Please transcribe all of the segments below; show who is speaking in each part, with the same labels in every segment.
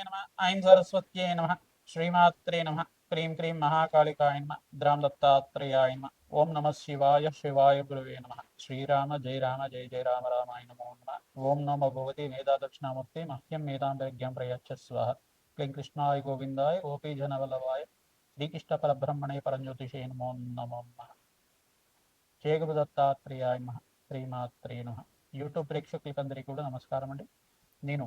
Speaker 1: నమ ఐం సరస్వత్యై నమ శ్రీమాత్రే నమ క్రీం క్రీం మహాకాళికాయ నమ ద్రాం దత్తాత్రేయాయ నమ ఓం నమ శివాయ శివాయ గురువే నమ శ్రీరామ జయ రామ జయ జయ రామ రామాయ నమో నమ ఓం నమ భగవతి మేధా దక్షిణామూర్తి మహ్యం మేధాంతరిజ్ఞం ప్రయచ్చస్వ క్లీం కృష్ణాయ గోవిందాయ గోపీ జనవల్లభాయ శ్రీకృష్ణ పరబ్రహ్మణే పరంజ్యోతిషే నమో నమో నమ. జయ దత్తాత్రేయాయ నమ శ్రీమాత్రే నమ. యూట్యూబ్ ప్రేక్షకులకందరికీ కూడా నమస్కారం అండి నేను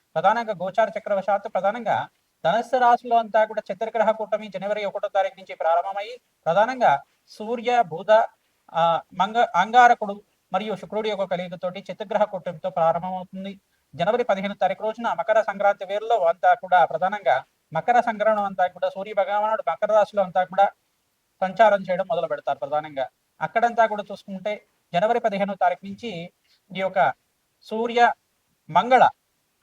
Speaker 1: ప్రధానంగా గోచార చక్రవశాత్తు ప్రధానంగా ధనస్సు రాశిలో అంతా కూడా చతుర్గ్రహ కూటమి జనవరి ఒకటో తారీఖు నుంచి ప్రారంభమయ్యి ప్రధానంగా సూర్య బుధ ఆ మంగ అంగారకుడు మరియు శుక్రుడి యొక్క కలియుగతోటి చతుర్గ్రహ కూటమితో ప్రారంభమవుతుంది. జనవరి పదిహేను తారీఖు రోజున మకర సంక్రాంతి వేరులో అంతా కూడా ప్రధానంగా మకర సంక్రమణం అంతా కూడా సూర్య భగవానుడు మకర రాశిలో అంతా కూడా సంచారం చేయడం మొదలు పెడతారు ప్రధానంగా. అక్కడంతా కూడా చూసుకుంటే జనవరి పదిహేనో తారీఖు నుంచి ఈ యొక్క సూర్య మంగళ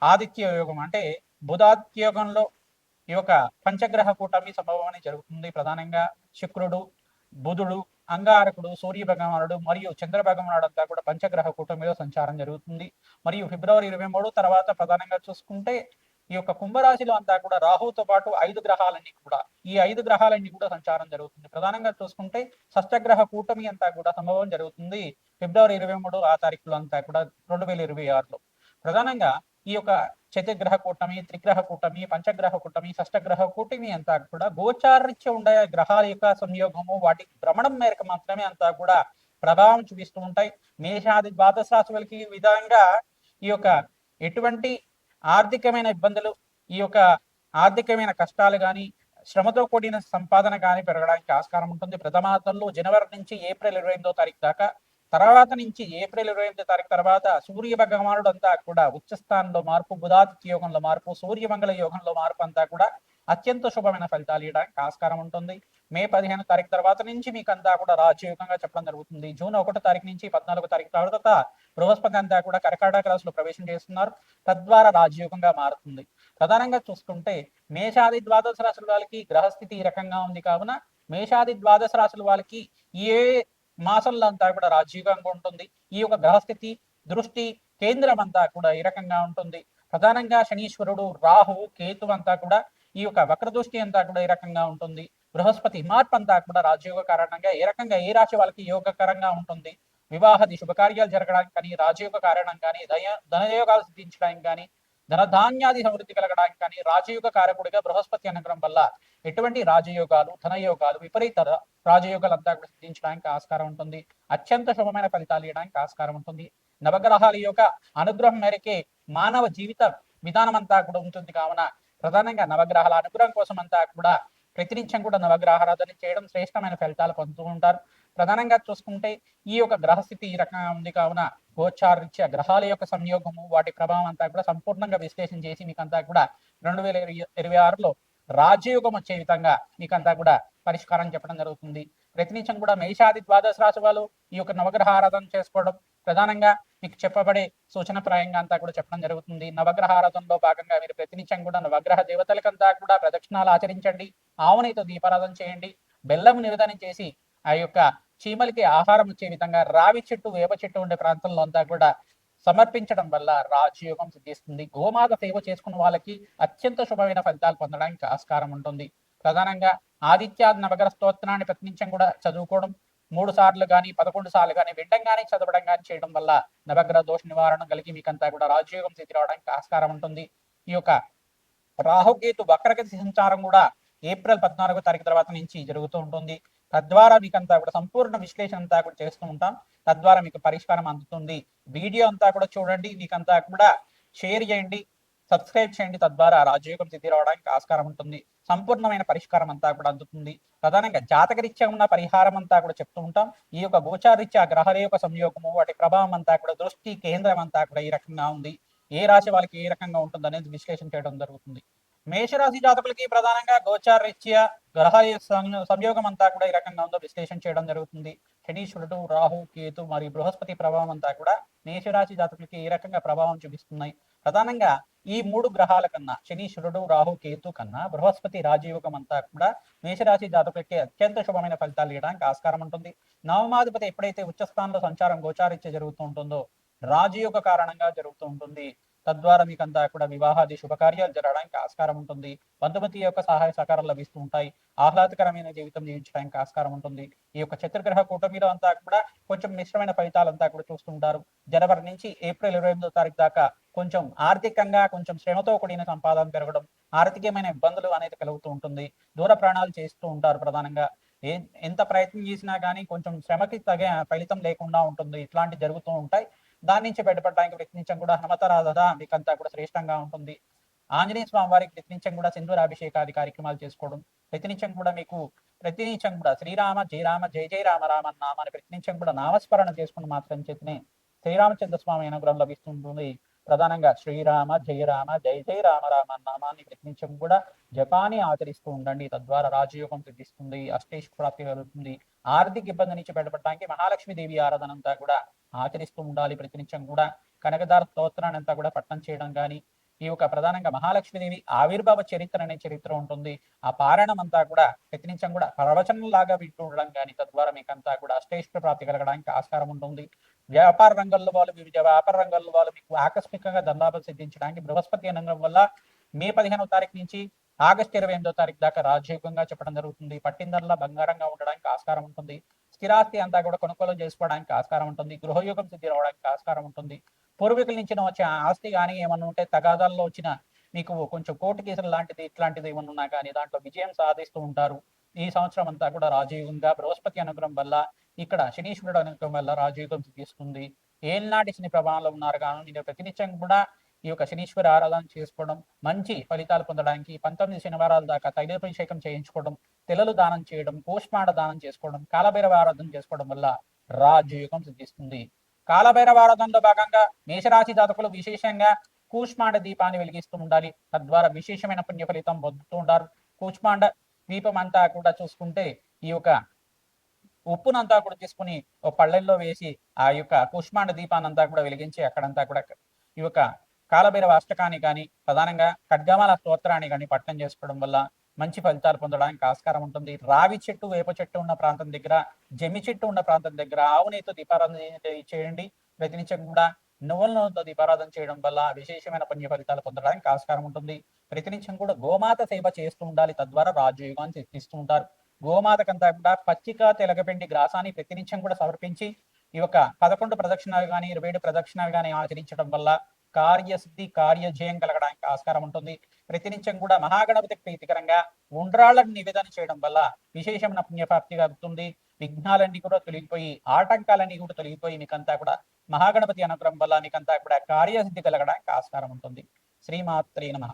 Speaker 1: ఆదిత్య యోగం అంటే బుధాదిత్య యోగంలో ఈ యొక్క పంచగ్రహ కూటమి సంభవం జరుగుతుంది. ప్రధానంగా శుక్రుడు బుధుడు అంగారకుడు సూర్య భగవానుడు మరియు చంద్ర భగవానుడు అంతా కూడా పంచగ్రహ కూటమిలో సంచారం జరుగుతుంది. మరియు ఫిబ్రవరి ఇరవై మూడు తర్వాత ప్రధానంగా చూసుకుంటే ఈ యొక్క కుంభరాశిలో అంతా కూడా రాహుతో పాటు ఐదు గ్రహాలన్నీ కూడా ఈ ఐదు గ్రహాలన్నీ కూడా సంచారం జరుగుతుంది. ప్రధానంగా చూసుకుంటే షష్టగ్రహ కూటమి అంతా కూడా సంభవం జరుగుతుంది. ఫిబ్రవరి ఇరవై మూడు ఆ తారీఖులో అంతా కూడా రెండు వేల ఇరవై ఆరులో. ప్రధానంగా ఈ యొక్క చతుర్గ్రహ కూటమి త్రిగ్రహ కూటమి పంచగ్రహ కూటమి షష్టగ్రహ కూటమి అంతా కూడా గోచారరీత్య ఉండే గ్రహాల యొక్క సంయోగము వాటి భ్రమణం మేరకు మాత్రమే అంతా కూడా ప్రభావం చూపిస్తూ ఉంటాయి. మేషాది ద్వాదశ రాశులకి ఈ విధంగా ఈ యొక్క ఎటువంటి ఆర్థికమైన ఇబ్బందులు ఈ యొక్క ఆర్థికమైన కష్టాలు కానీ శ్రమతో కూడిన సంపాదన కానీ పెరగడానికి ఆస్కారం ఉంటుంది. ప్రథమార్థంలో జనవరి నుంచి ఏప్రిల్ ఇరవై ఎనిమిదో తారీఖు దాకా తర్వాత నుంచి ఏప్రిల్ ఇరవై ఎనిమిది తారీఖు తర్వాత సూర్య భగవానుడు అంతా కూడా ఉచ్చస్థానంలో మార్పు బుధాదిత్య యోగంలో మార్పు సూర్యమంగళ యోగంలో మార్పు అంతా కూడా అత్యంత శుభమైన ఫలితాలు ఇవ్వడానికి ఆస్కారం ఉంటుంది. మే పదిహేను తారీఖు తర్వాత నుంచి మీకు అంతా కూడా రాజయోగంగా చెప్పడం జరుగుతుంది. జూన్ ఒకటో తారీఖు నుంచి పద్నాలుగో తారీఖు తర్వాత బృహస్పతి అంతా కూడా కర్కాటక రాశిలో ప్రవేశం చేస్తున్నారు. తద్వారా రాజయోగంగా మారుతుంది. ప్రధానంగా చూసుకుంటే మేషాది ద్వాదశ రాశుల వాళ్ళకి గ్రహస్థితి ఈ రకంగా ఉంది. కావున మేషాది ద్వాదశ రాశుల వాళ్ళకి ఏ మాసంలో అంతా కూడా రాజీవంగా ఉంటుంది. ఈ యొక్క గ్రహస్థితి దృష్టి కేంద్రం అంతా కూడా ఈ రకంగా ఉంటుంది. ప్రధానంగా శనీశ్వరుడు రాహు కేతు అంతా కూడా ఈ యొక్క వక్ర దృష్టి అంతా కూడా ఈ రకంగా ఉంటుంది. బృహస్పతి మార్పు అంతా కూడా రాజయోగ కారణంగా ఏ రకంగా ఏ రాశి వాళ్ళకి యోగకరంగా ఉంటుంది. వివాహది శుభకార్యాలు జరగడానికి కానీ రాజయోగ కారణం కానీ దయ ధనయోగాలు సిద్ధించడానికి కానీ ధనధాన్యాది సమృద్ధి కలగడానికి కానీ రాజయోగ కారకుడిగా బృహస్పతి అనుగ్రహం వల్ల ఎటువంటి రాజయోగాలు ధనయోగాలు విపరీత రాజయోగాలంతా కూడా సిద్ధించడానికి ఆస్కారం ఉంటుంది. అత్యంత శుభమైన ఫలితాలు ఇవ్వడానికి ఆస్కారం ఉంటుంది. నవగ్రహాల యొక్క అనుగ్రహం మేరకే మానవ జీవిత విధానం అంతా కూడా ఉంటుంది. కావున ప్రధానంగా నవగ్రహాల అనుగ్రహం కోసం అంతా కూడా ప్రతినిత్యం కూడా నవగ్రహారాధన చేయడం శ్రేష్టమైన ఫలితాలు పొందుతూ ఉంటారు. ప్రధానంగా చూసుకుంటే ఈ యొక్క గ్రహస్థితి ఈ రకంగా ఉంది కావున గోచారరీత్యా గ్రహాల యొక్క సంయోగము వాటి ప్రభావం అంతా కూడా సంపూర్ణంగా విశ్లేషణ చేసి మీకంతా కూడా రెండు వేల ఇరవై ఆరులో రాజయోగం వచ్చే విధంగా మీకంతా కూడా పరిష్కారం చెప్పడం జరుగుతుంది. ప్రతినిత్యం కూడా మేషాది ద్వాదశ రాశి వాళ్ళు ఈ యొక్క నవగ్రహ ఆరాధన చేసుకోవడం ప్రధానంగా మీకు చెప్పబడే సూచనప్రాయంగా అంతా కూడా చెప్పడం జరుగుతుంది. నవగ్రహ ఆరాధనలో భాగంగా మీరు ప్రతినిత్యం కూడా నవగ్రహ దేవతలకంతా కూడా ప్రదక్షిణాలు ఆచరించండి. ఆవునితో దీపారాధన చేయండి. బెల్లం నివేదన చేసి ఆ యొక్క చీమలకి ఆహారం వచ్చే విధంగా రావి చెట్టు వేప చెట్టు ఉండే ప్రాంతంలో అంతా కూడా సమర్పించడం వల్ల రాజయోగం సిద్ధిస్తుంది. గోమాత సేవ చేసుకున్న వాళ్ళకి అత్యంత శుభమైన ఫలితాలు పొందడానికి ఆస్కారం ఉంటుంది. ప్రధానంగా ఆదిత్య నవగ్రహ స్తోత్రాన్ని ప్రతినిత్యం కూడా చదువుకోవడం మూడు సార్లు కానీ పదకొండు సార్లు కానీ వినడం చదవడం కానీ చేయడం వల్ల నవగ్రహ దోష నివారణ కలిగి మీకంతా కూడా రాజయోగం సిద్ధి రావడానికి ఆస్కారం ఉంటుంది. ఈ యొక్క రాహుకేతు వక్రగతి సంచారం కూడా ఏప్రిల్ పద్నాలుగో తారీఖు తర్వాత నుంచి జరుగుతూ ఉంటుంది. తద్వారా మీకంతా కూడా సంపూర్ణ విశ్లేషణ అంతా కూడా చేస్తూ ఉంటాం. తద్వారా మీకు పరిష్కారం అందుతుంది. వీడియో అంతా కూడా చూడండి. మీకంతా కూడా షేర్ చేయండి. సబ్స్క్రైబ్ చేయండి. తద్వారా రాజయోగం సిద్ధి రావడానికి ఆస్కారం ఉంటుంది. సంపూర్ణమైన పరిష్కారం అంతా కూడా అందుతుంది. ప్రధానంగా జాతకరీత్యా ఉన్న పరిహారం అంతా కూడా చెప్తూ ఉంటాం. ఈ యొక్క గోచారీత్యా గ్రహాల యొక్క సంయోగము వాటి ప్రభావం అంతా కూడా దృష్టి కేంద్రం అంతా కూడా ఈ రకంగా ఉంది. ఏ రాశి వాళ్ళకి ఏ రకంగా ఉంటుంది అనేది విశ్లేషణ చేయడం జరుగుతుంది. మేషరాశి జాతకులకి ప్రధానంగా గోచారీత్యా గ్రహాల సంయోగం అంతా కూడా ఈ రకంగా ఉందో విశ్లేషణ చేయడం జరుగుతుంది. శనీశ్వరుడు రాహు కేతు మరియు బృహస్పతి ప్రభావం అంతా కూడా మేషరాశి జాతకులకి ఈ రకంగా ప్రభావం చూపిస్తున్నాయి. ప్రధానంగా ఈ మూడు గ్రహాల కన్నా శనీశ్వరుడు రాహు కేతు కన్నా బృహస్పతి రాజయోగం అంతా కూడా మేషరాశి జాతకులకి అత్యంత శుభమైన ఫలితాలు ఇవ్వడానికి ఆస్కారం ఉంటుంది. నవమాధిపతి ఎప్పుడైతే ఉచ్చస్థానంలో సంచారం గోచారిత్య జరుగుతూ ఉంటుందో రాజయోగ కారణంగా జరుగుతూ ఉంటుంది. తద్వారా మీకంతా కూడా వివాహాది శుభకార్యాలు జరగడానికి ఆస్కారం ఉంటుంది. బంధుమతి యొక్క సహాయ సహకారాలు లభిస్తూ ఉంటాయి. ఆహ్లాదకరమైన జీవితం జీవించడానికి ఆస్కారం ఉంటుంది. ఈ యొక్క చతుర్గ్రహ కూటమిలో అంతా కూడా కొంచెం మిశ్రమైన ఫలితాలు అంతా కూడా చూస్తుంటారు జనవరి నుంచి ఏప్రిల్ ఇరవై ఎనిమిదో తారీఖు దాకా కొంచెం ఆర్థికంగా కొంచెం శ్రమతో కూడిన సంపాదన పెరగడం ఆర్థికమైన ఇబ్బందులు అనేది కలుగుతూ ఉంటుంది. దూర ప్రాణాలు చేస్తూ ఉంటారు ప్రధానంగా. ఏ ఎంత ప్రయత్నం చేసినా కానీ కొంచెం శ్రమకి తగే ఫలితం లేకుండా ఉంటుంది. ఇట్లాంటి జరుగుతూ ఉంటాయి. దాని నుంచి బయటపడడానికి ప్రయత్నించడం కూడా హనుమతరాధ మీకంతా కూడా శ్రేష్టంగా ఉంటుంది. ఆంజనేయ స్వామి వారికి ప్రతినిత్యం కూడా సింధూరాభిషేకాది కార్యక్రమాలు చేసుకోవడం ప్రతినిత్యం కూడా మీకు ప్రతినిత్యం కూడా శ్రీరామ జయరామ జయ జయ రామ రామ నామాన్ని ప్రతినిత్యం కూడా నామస్మరణ చేసుకుని మాత్రం చేతనే శ్రీరామచంద్ర స్వామి అనుగ్రహం లభిస్తుంటుంది. ప్రధానంగా శ్రీరామ జయరామ రామ జయ జయ రామ రామ నామాన్ని ప్రతినిత్యం కూడా జపాన్ని ఆచరిస్తూ ఉండండి. తద్వారా రాజయోగం సిద్ధిస్తుంది అష్టేష్ ప్రాప్తి కలుగుతుంది. ఆర్థిక ఇబ్బంది నుంచి బయటపడడానికి మహాలక్ష్మి దేవి ఆరాధన అంతా కూడా ఆచరిస్తూ ఉండాలి ప్రతినిత్యం కూడా. కనకదార స్తోత్రాన్ని అంతా కూడా పట్టణం చేయడం కానీ ఈ యొక్క ప్రధానంగా మహాలక్ష్మీదేవి ఆవిర్భావ చరిత్ర అనే చరిత్ర ఉంటుంది. ఆ పారాయణం అంతా కూడా ప్రతినిత్యం కూడా ప్రవచనం లాగా వింటూ ఉండడం కానీ తద్వారా మీకంతా కూడా అష్టేష్ట ప్రాప్తి కలగడానికి ఆస్కారం ఉంటుంది. వ్యాపార రంగంలో వాళ్ళు వివిధ వ్యాపార రంగంలో వాళ్ళు మీకు ఆకస్మికంగా ధనలాభం సిద్ధించడానికి బృహస్పతి అనుగ్రహం వల్ల మే పదిహేనవ తారీఖు నుంచి ఆగస్టు ఇరవై ఎనిమిదో తారీఖు దాకా రాజయోగంగా చెప్పడం జరుగుతుంది. పట్టిందల్లా బంగారంగా ఉండడానికి ఆస్కారం ఉంటుంది. స్థిరాస్తి అంతా కూడా కొనుగోలు చేసుకోవడానికి ఆస్కారం ఉంటుంది. గృహయోగం సిద్ధి రావడానికి ఆస్కారం ఉంటుంది. పూర్వీకుల నుంచి వచ్చే ఆస్తి కానీ ఏమన్నా ఉంటే తగాదాల్లో వచ్చిన మీకు కొంచెం కోర్టు కేసులు లాంటిది ఇట్లాంటిది ఏమన్నా ఉన్నా కానీ దాంట్లో విజయం సాధిస్తూ ఉంటారు. ఈ సంవత్సరం అంతా కూడా రాజయోగంగా బృహస్పతి అనుగ్రహం వల్ల ఇక్కడ శనీశ్వరుడు అనుగ్రహం వల్ల రాజయోగం సిద్ధిస్తుంది ఏనాటి శని ప్రభావంలో ఉన్నారు కాను నేను ప్రతినిత్యం కూడా ఈ యొక్క శనీశ్వర ఆరాధన చేసుకోవడం మంచి ఫలితాలు పొందడానికి పంతొమ్మిది శనివారాల దాకా తైలాభిషేకం చేయించుకోవడం తెలలు దానం చేయడం కూష్మాండ దానం చేసుకోవడం కాలభైరవ ఆరాధన చేసుకోవడం వల్ల రాజయోగం సిద్ధిస్తుంది. కాలభైరవ ఆరాధనలో భాగంగా మేషరాశి జాతకులు విశేషంగా కూష్మాండ దీపాన్ని వెలిగిస్తూ ఉండాలి. తద్వారా విశేషమైన పుణ్య ఫలితం పొందుతూ ఉంటారు. కూష్మాండ దీపం అంతా కూడా చూసుకుంటే ఈ యొక్క ఉప్పునంతా కూడా తీసుకుని ఒక పళ్ళెల్లో వేసి ఆ యొక్క కుష్మాండ దీపానంతా కూడా వెలిగించి అక్కడంతా కూడా ఈ యొక్క కాలభైరవ అష్టకాన్ని కానీ ప్రధానంగా ఖడ్గమాల స్తోత్రాన్ని కానీ పట్టణం చేసుకోవడం వల్ల మంచి ఫలితాలు పొందడానికి ఆస్కారం ఉంటుంది. రావి చెట్టు వేప చెట్టు ఉన్న ప్రాంతం దగ్గర జమి చెట్టు ఉన్న ప్రాంతం దగ్గర ఆవునేతో దీపారాధన చేయండి. ప్రతినిత్యం కూడా నువ్వుల నూనెతో దీపారాధన చేయడం వల్ల విశేషమైన పుణ్య ఫలితాలు పొందడానికి ఆస్కారం ఉంటుంది. ప్రతినిత్యం కూడా గోమాత సేవ చేస్తూ ఉండాలి. తద్వారా రాజయోగాన్ని సిద్ధిస్తూ ఉంటారు. గోమాతకంతా కూడా పచ్చిక తెలగపిండి గ్రాసాన్ని ప్రతినిత్యం కూడా సమర్పించి ఈ యొక్క పదకొండు ప్రదక్షిణాలు కానీ ఇరవై ఏడు ప్రదక్షిణాలు కానీ ఆచరించడం వల్ల కార్యసిద్ధి కార్యజయం కలగడానికి ఆస్కారం ఉంటుంది. ప్రతినిత్యం కూడా మహాగణపతికి ప్రీతికరంగా ఉండ్రాళ్ళని నివేదన చేయడం వల్ల విశేషమైన పుణ్యప్రాప్తి కలుగుతుంది. విఘ్నాలన్నీ కూడా తొలగిపోయి ఆటంకాలన్నీ కూడా తొలగిపోయి మీకంతా కూడా మహాగణపతి అనుగ్రహం వల్ల మీకంతా కూడా కార్యసిద్ధి కలగడానికి ఆస్కారం ఉంటుంది. శ్రీమాత్రే నమ.